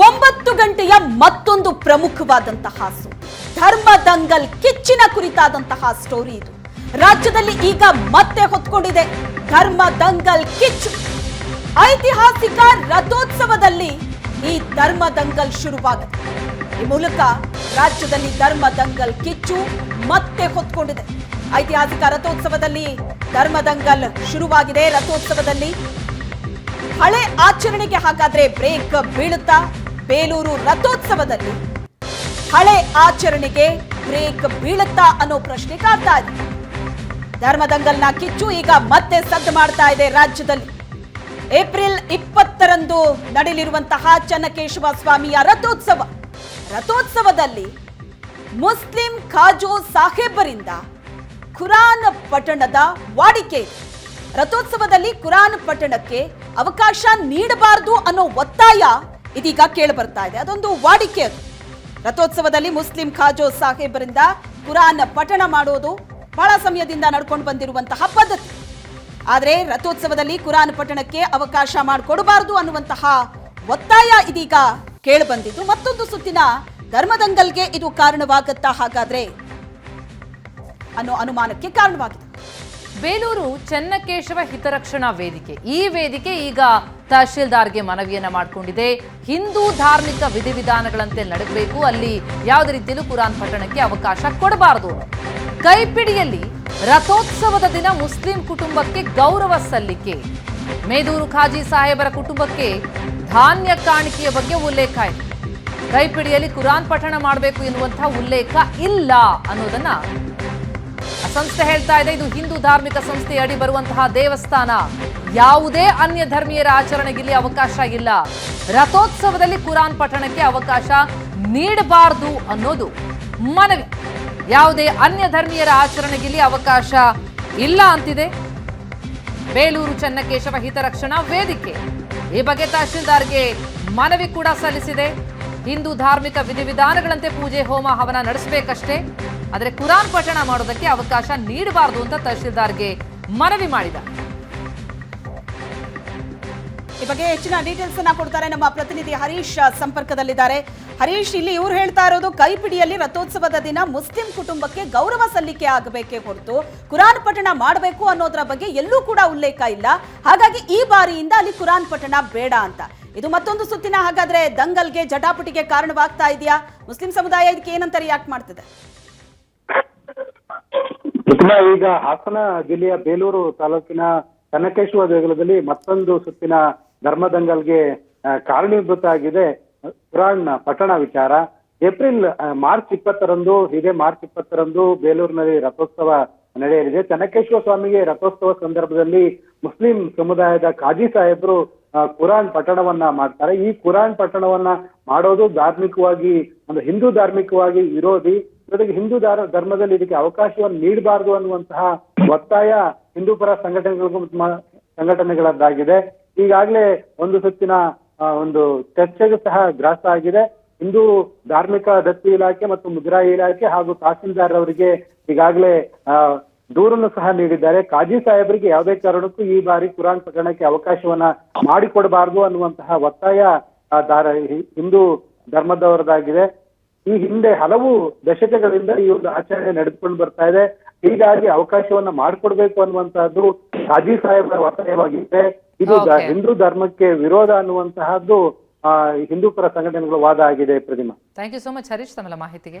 ಒಂಬತ್ತು ಗಂಟೆಯ ಮತ್ತೊಂದು ಪ್ರಮುಖವಾದಂತಹ ಸುದ್ದಿ ಧರ್ಮ ದಂಗಲ್ ಕಿಚ್ಚಿನ ಕುರಿತಾದಂತಹ ಸ್ಟೋರಿ ಇದು. ರಾಜ್ಯದಲ್ಲಿ ಈಗ ಮತ್ತೆ ಹೊತ್ಕೊಂಡಿದೆ ಧರ್ಮ ದಂಗಲ್ ಕಿಚ್ಚು. ಐತಿಹಾಸಿಕ ರಥೋತ್ಸವದಲ್ಲಿ ಈ ಧರ್ಮ ದಂಗಲ್ ಶುರುವಾಗಿದೆ ಈ ಮೂಲಕ ರಾಜ್ಯದಲ್ಲಿ ಧರ್ಮ ದಂಗಲ್ ಕಿಚ್ಚು ಮತ್ತೆ ಹೊತ್ಕೊಂಡಿದೆ. ಐತಿಹಾಸಿಕ ರಥೋತ್ಸವದಲ್ಲಿ ಧರ್ಮ ದಂಗಲ್ ಶುರುವಾಗಿದೆ. ರಥೋತ್ಸವದಲ್ಲಿ ಹಳೆ ಆಚರಣೆಗೆ ಹಾಗಾದ್ರೆ ಬ್ರೇಕ್ ಬೀಳುತ್ತಾ ಬೇಲೂರು ರಥೋತ್ಸವದಲ್ಲಿ ಹಳೆ ಆಚರಣೆಗೆ ಬ್ರೇಕ್ ಬೀಳುತ್ತಾ ಅನ್ನೋ ಪ್ರಶ್ನೆ ಕಾಡ್ತಾ ಇದೆ. ಧರ್ಮದಂಗಲ್ನ ಕಿಚ್ಚು ಈಗ ಮತ್ತೆ ಸದ್ದು ಮಾಡ್ತಾ ಇದೆ ರಾಜ್ಯದಲ್ಲಿ. ಏಪ್ರಿಲ್ ಇಪ್ಪತ್ತರಂದು ನಡೆಯಲಿರುವಂತಹ ಚನ್ನಕೇಶವ ಸ್ವಾಮಿಯ ರಥೋತ್ಸವ. ರಥೋತ್ಸವದಲ್ಲಿ ಮುಸ್ಲಿಂ ಖಾಜೋ ಸಾಹೇಬರಿಂದ ಖುರಾನ್ ಪಟ್ಟಣದ ವಾಡಿಕೆ. ರಥೋತ್ಸವದಲ್ಲಿ ಕುರಾನ್ ಪಟ್ಟಣಕ್ಕೆ ಅವಕಾಶ ನೀಡಬಾರದು ಅನ್ನೋ ಒತ್ತಾಯ ಇದೀಗ ಕೇಳಿ ಬರ್ತಾ ಇದೆ. ಅದೊಂದು ವಾಡಿಕೆ ಅದು. ರಥೋತ್ಸವದಲ್ಲಿ ಮುಸ್ಲಿಂ ಖಾಜೋ ಸಾಹೇಬರಿಂದ ಕುರಾನ್ ಪಠಣ ಮಾಡೋದು ಬಹಳ ಸಮಯದಿಂದ ನಡ್ಕೊಂಡು ಬಂದಿರುವಂತಹ ಪದ್ಧತಿ. ಆದರೆ ರಥೋತ್ಸವದಲ್ಲಿ ಕುರಾನ್ ಪಠಣಕ್ಕೆ ಅವಕಾಶ ಮಾಡಿಕೊಡಬಾರದು ಅನ್ನುವಂತಹ ಒತ್ತಾಯ ಇದೀಗ ಕೇಳಿ ಬಂದಿದ್ದು. ಮತ್ತೊಂದು ಸುತ್ತಿನ ಧರ್ಮದಂಗಲ್ಗೆ ಇದು ಕಾರಣವಾಗತ್ತಾ ಹಾಗಾದ್ರೆ ಅನ್ನೋ ಅನುಮಾನಕ್ಕೆ ಕಾರಣವಾಗಿದೆ. ಬೇಲೂರು ಚೆನ್ನಕೇಶವ ಹಿತರಕ್ಷಣಾ ವೇದಿಕೆ. ಈ ವೇದಿಕೆ ಈಗ ತಹಶೀಲ್ದಾರ್ಗೆ ಮನವಿಯನ್ನ ಮಾಡಿಕೊಂಡಿದೆ. ಹಿಂದೂ ಧಾರ್ಮಿಕ ವಿಧಿವಿಧಾನಗಳಂತೆ ನಡೆಯಬೇಕು ಅಲ್ಲಿ ಯಾವುದೇ ರೀತಿಯಲ್ಲೂ ಕುರಾನ್ ಪಠಣಕ್ಕೆ ಅವಕಾಶ ಕೊಡಬಾರದು. ಕೈಪಿಡಿಯಲ್ಲಿ ರಥೋತ್ಸವದ ದಿನ ಮುಸ್ಲಿಂ ಕುಟುಂಬಕ್ಕೆ ಗೌರವ ಸಲ್ಲಿಕೆ. ಮೇದೂರು ಖಾಜಿ ಸಾಹೇಬರ ಕುಟುಂಬಕ್ಕೆ ಧಾನ್ಯ ಕಾಣಿಕೆಯ ಬಗ್ಗೆ ಉಲ್ಲೇಖ ಇದೆ. ಕೈಪಿಡಿಯಲ್ಲಿ ಕುರಾನ್ ಪಠಣ ಮಾಡಬೇಕು ಎನ್ನುವಂತಹ ಉಲ್ಲೇಖ ಇಲ್ಲ ಅನ್ನೋದನ್ನ ಸಂಸ್ಥೆ ಹೇಳ್ತಾ ಇದೆ, ಇದು ಹಿಂದೂ ಧಾರ್ಮಿಕ ಸಂಸ್ಥೆ ಅಡಿ ಬರುವಂತಹ ದೇವಸ್ಥಾನ. ಯಾವುದೇ ಅನ್ಯ ಧರ್ಮೀಯರ ಆಚರಣೆಗೆ ಇಲ್ಲಿ ಅವಕಾಶ ಇಲ್ಲ. ರಥೋತ್ಸವದಲ್ಲಿ ಕುರಾನ್ ಪಠಣಕ್ಕೆ ಅವಕಾಶ ನೀಡಬಾರದು ಅನ್ನೋದು ಮನವಿ. ಯಾವುದೇ ಅನ್ಯ ಧರ್ಮೀಯರ ಆಚರಣೆಗೆ ಇಲ್ಲಿ ಅವಕಾಶ ಇಲ್ಲ ಅಂತಿದೆ. ಬೇಲೂರು ಚನ್ನಕೇಶವ ಹಿತರಕ್ಷಣಾ ವೇದಿಕೆ. ಈ ಬಗ್ಗೆ ತಹಶೀಲ್ದಾರ್ಗೆ ಮನವಿ ಕೂಡ ಸಲ್ಲಿಸಿದೆ. ಹಿಂದೂ ಧಾರ್ಮಿಕ ವಿಧಿವಿಧಾನಗಳಂತೆ ಪೂಜೆ, ಹೋಮ, ಹವನ ನಡೆಸಬೇಕಷ್ಟೇ. ಆದರೆ ಕುರಾನ್ ಪಠಣ ಮಾಡೋದಕ್ಕೆ ಅವಕಾಶ ನೀಡಬಾರದು ಅಂತ ತಹಸೀಲ್ದಾರ್ಗೆ ಮನವಿ ಮಾಡಿದ ಈ ಬಗ್ಗೆ ಹೆಚ್ಚಿನ ಡೀಟೇಲ್ಸ್ ಅನ್ನ ಕೊಡ್ತಾರೆ ನಮ್ಮ ಪ್ರತಿನಿಧಿ ಹರೀಶ್ ಸಂಪರ್ಕದಲ್ಲಿದ್ದಾರೆ. ಹರೀಶ್, ಇಲ್ಲಿ ಇವ್ರು ಹೇಳ್ತಾ ಇರೋದು, ಕೈಪಿಡಿಯಲ್ಲಿ ರಥೋತ್ಸವದ ದಿನ ಮುಸ್ಲಿಂ ಕುಟುಂಬಕ್ಕೆ ಗೌರವ ಸಲ್ಲಿಕೆ ಆಗಬೇಕೆ ಹೊರತು ಕುರಾನ್ ಪಠಣ ಮಾಡಬೇಕು ಅನ್ನೋದ್ರ ಬಗ್ಗೆ ಎಲ್ಲೂ ಕೂಡ ಉಲ್ಲೇಖ ಇಲ್ಲ. ಹಾಗಾಗಿ ಈ ಬಾರಿಯಿಂದ ಅಲ್ಲಿ ಕುರಾನ್ ಪಠಣ ಬೇಡ ಅಂತ. ಇದು ಮತ್ತೊಂದು ಸುತ್ತಿನ. ಹಾಗಾದ್ರೆ ದಂಗಲ್ಗೆ ಜಟಾಪಟಿಗೆ ಕಾರಣವಾಗ್ತಾ ಇದೆಯಾ? ಮುಸ್ಲಿಂ ಸಮುದಾಯ ಇದಕ್ಕೆ ಏನಂತ ರಿಯಾಕ್ಟ್ ಮಾಡ್ತಿದೆ? ಈಗ ಹಾಸನ ಜಿಲ್ಲೆಯ ಬೇಲೂರು ತಾಲೂಕಿನ ಕನಕೇಶ್ವರ ದೇಗುಲದಲ್ಲಿ ಮತ್ತೊಂದು ಸುತ್ತಿನ ಧರ್ಮ ದಂಗಲ್ಗೆ ಕಾರಣೀಭೂತ ಆಗಿದೆ ಕುರಾನ್ ಪಟ್ಟಣ ವಿಚಾರ. ಏಪ್ರಿಲ್ ಮಾರ್ಚ್ ಇಪ್ಪತ್ತರಂದು ಇದೇ ಮಾರ್ಚ್ ಇಪ್ಪತ್ತರಂದು ಬೇಲೂರಿನಲ್ಲಿ ರಥೋತ್ಸವ ನಡೆಯಲಿದೆ. ಚನ್ನಕೇಶ್ವರ ಸ್ವಾಮಿಗೆ ರಥೋತ್ಸವ ಸಂದರ್ಭದಲ್ಲಿ ಮುಸ್ಲಿಂ ಸಮುದಾಯದ ಕಾಜಿ ಸಾಹೇಬರು ಕುರಾನ್ ಪಠಣವನ್ನ ಮಾಡ್ತಾರೆ. ಈ ಕುರಾನ್ ಪಠಣವನ್ನ ಮಾಡೋದು ಧಾರ್ಮಿಕವಾಗಿ, ಒಂದು ಹಿಂದೂ ಧಾರ್ಮಿಕವಾಗಿ ವಿರೋಧಿ, ಜೊತೆಗೆ ಹಿಂದೂ ಧಾರ- ಧರ್ಮದಲ್ಲಿ ಇದಕ್ಕೆ ಅವಕಾಶವನ್ನು ನೀಡಬಾರದು ಅನ್ನುವಂತಹ ಒತ್ತಾಯ ಹಿಂದೂ ಪರ ಸಂಘಟನೆಗಳಿಗೂ ಸಂಘಟನೆಗಳದ್ದಾಗಿದೆ. ಈಗಾಗಲೇ ಒಂದು ಸುತ್ತಿನ ಒಂದು ಚರ್ಚೆಗೂ ಸಹ ಗ್ರಾಸ ಆಗಿದೆ. ಹಿಂದೂ ಧಾರ್ಮಿಕ ದತ್ತಿ ಇಲಾಖೆ ಮತ್ತು ಮುಜರಾಯಿ ಇಲಾಖೆ ಹಾಗೂ ತಹಸೀಲ್ದಾರ್ ಅವರಿಗೆ ಈಗಾಗಲೇ ದೂರನ್ನು ಸಹ ನೀಡಿದ್ದಾರೆ. ಕಾಜಿ ಸಾಹೇಬರಿಗೆ ಯಾವುದೇ ಕಾರಣಕ್ಕೂ ಈ ಬಾರಿ ಕುರಾನ್ ಪ್ರಕರಣಕ್ಕೆ ಅವಕಾಶವನ್ನ ಮಾಡಿಕೊಡಬಾರದು ಅನ್ನುವಂತಹ ಒತ್ತಾಯ ದಾರ ಹಿಂದೂ ಧರ್ಮದವರದಾಗಿದೆ. ಈ ಹಿಂದೆ ಹಲವು ದಶಕಗಳಿಂದ ಈ ಒಂದು ಆಚರಣೆ ನಡೆದುಕೊಂಡು ಬರ್ತಾ ಇದೆ. ಹೀಗಾಗಿ ಅವಕಾಶವನ್ನ ಮಾಡಿಕೊಡ್ಬೇಕು ಅನ್ನುವಂತಹದ್ದು ಕಾಜಿ ಸಾಹೇಬರ ಒತ್ತಾಯವಾಗಿದೆ ಇದು ಹಿಂದೂ ಧರ್ಮಕ್ಕೆ ವಿರೋಧ ಅನ್ನುವಂತಹದ್ದು ಹಿಂದೂ ಪರ ಸಂಘಟನೆಗಳ ವಾದ ಆಗಿದೆ Pratima. Thank you so much Harish ತಮ್ಮ ಮಾಹಿತಿಗೆ.